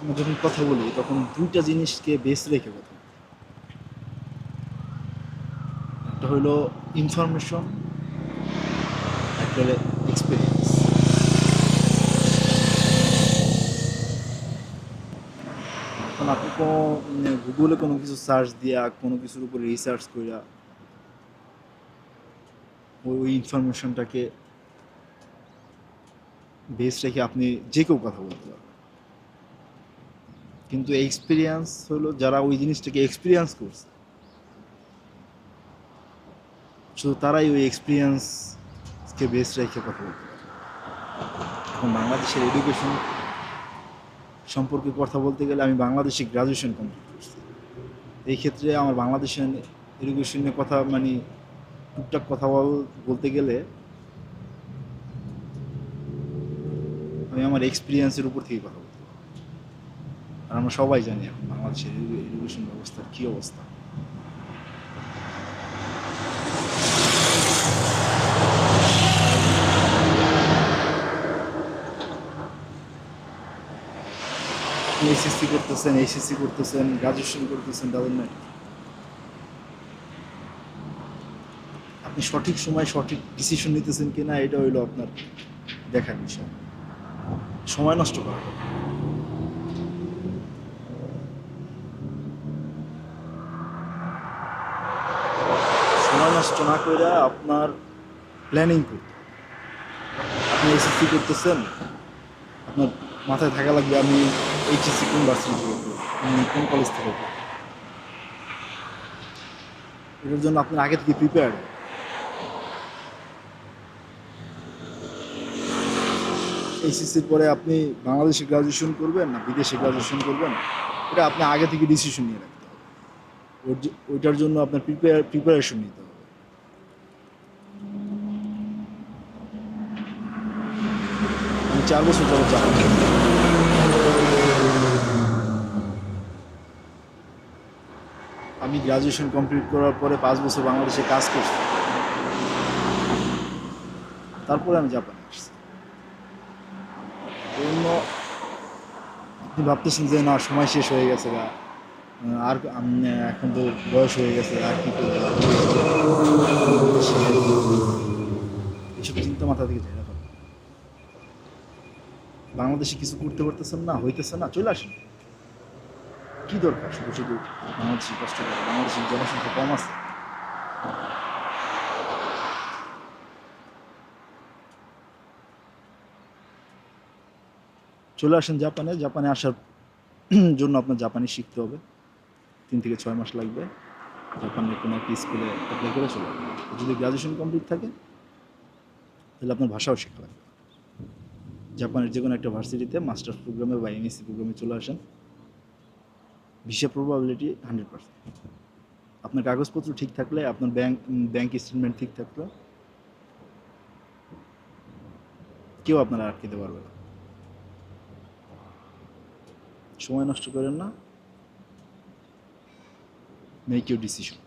আমরা যখন কথা বলি, তখন দুইটা জিনিসকে বেস রেখে কথা। একটা হলো ইনফরমেশন একটা হলো এক্সপিরিয়েন্স এখন আপনি কোনো গুগলে কোনো কিছু সার্চ দিয়া, কোনো কিছুর উপরে রিসার্চ করিয়া ওই ওই ইনফরমেশনটাকে বেস রেখে আপনি যে কেউ কথা বলতে পারবেন কিন্তু এক্সপিরিয়েন্স হলো যারা ওই জিনিসটাকে এক্সপিরিয়েন্স করছে। শুধু তারাই ওই এক্সপিরিয়েন্সকে বেস রেখে কথা বলতে এখন বাংলাদেশের এডুকেশন সম্পর্কে কথা বলতে গেলে আমি বাংলাদেশে গ্রাজুয়েশন কমপ্লিট করছি। এই ক্ষেত্রে আমার বাংলাদেশের এডুকেশনের কথা মানে টুকটাক কথা বল- বলতে গেলে আমি আমার এক্সপিরিয়েন্সের উপর থেকে কথা আর আমরা সবাই জানি এখন বাংলাদেশের এডুকেশন ব্যবস্থার কী অবস্থা। এসএসসি করতেছেন এইচএসসি করতেছেন গ্রাজুয়েশন করতেছেন তাদের নাই আপনি সঠিক সময় সঠিক ডিসিশন নিতেছেন কিনা, এটা হইল আপনার দেখার বিষয়। সময় নষ্ট করা যাবে না। সময় নষ্ট না করে আপনার প্ল্যানিং করতে আপনি এসএসসি করতেছেন, আপনার মাথায় থাকা লাগবে আমি এইচএসসি কোন ভার্সিটি থেকে আমি কোন কলেজ থেকে এটার জন্য আপনার আগে থেকে প্রিপেয়ার এইচএসসির পরে আপনি বাংলাদেশে গ্রাজুয়েশন করবেন না বিদেশে গ্রাজুয়েশন করবেন? এটা আপনি আগে থেকে ডিসিশন নিয়ে রাখতে হবে। ওইটার জন্য আপনার প্রিপেয়ার প্রিপারেশন নিতে হবে। চার বছর যাব জাপান আমি গ্রাজুয়েশন কমপ্লিট করার পরে পাঁচ বছর বাংলাদেশে কাজ করছি। তারপরে আমি জাপানে আপনি ভাবতেছেন যে, না, সময় শেষ হয়ে গেছে বা আর এখন তো বয়স হয়ে গেছে, আর কি করব? চিন্তা মাথা থেকে যায় না বাংলাদেশে কিছু করতে পারতেছেন না, হইতেছে না, চলে আসেন। কি দরকার শুধু শুধু বাংলাদেশি কষ্ট করে? বাংলাদেশের জনসংখ্যা কম আছে। চলে আসেন জাপানে। জাপানে আসার জন্য আপনার জাপানি শিখতে হবে। তিন থেকে ছয় মাস লাগবে। জাপানের কোনো একটা স্কুলে অ্যাপ্লাই করে চলে। যদি গ্রাজুয়েশন কমপ্লিট থাকে, তাহলে আপনার ভাষাও শেখা লাগবে। জাপানের যে কোনো একটা ভার্সিটিতে মাস্টার্স প্রোগ্রামে বা এমএসসি প্রোগ্রামে চলে আসেন, ভিসা প্রবাবিলিটি হান্ড্রেড পার্সেন্ট আপনার কাগজপত্র ঠিক থাকলে, আপনার ব্যাংক ব্যাংক স্টেটমেন্ট ঠিক থাকলে, কেউ আপনারা আটকেতে পারবে না। সময় নষ্ট করেন না। Make your decision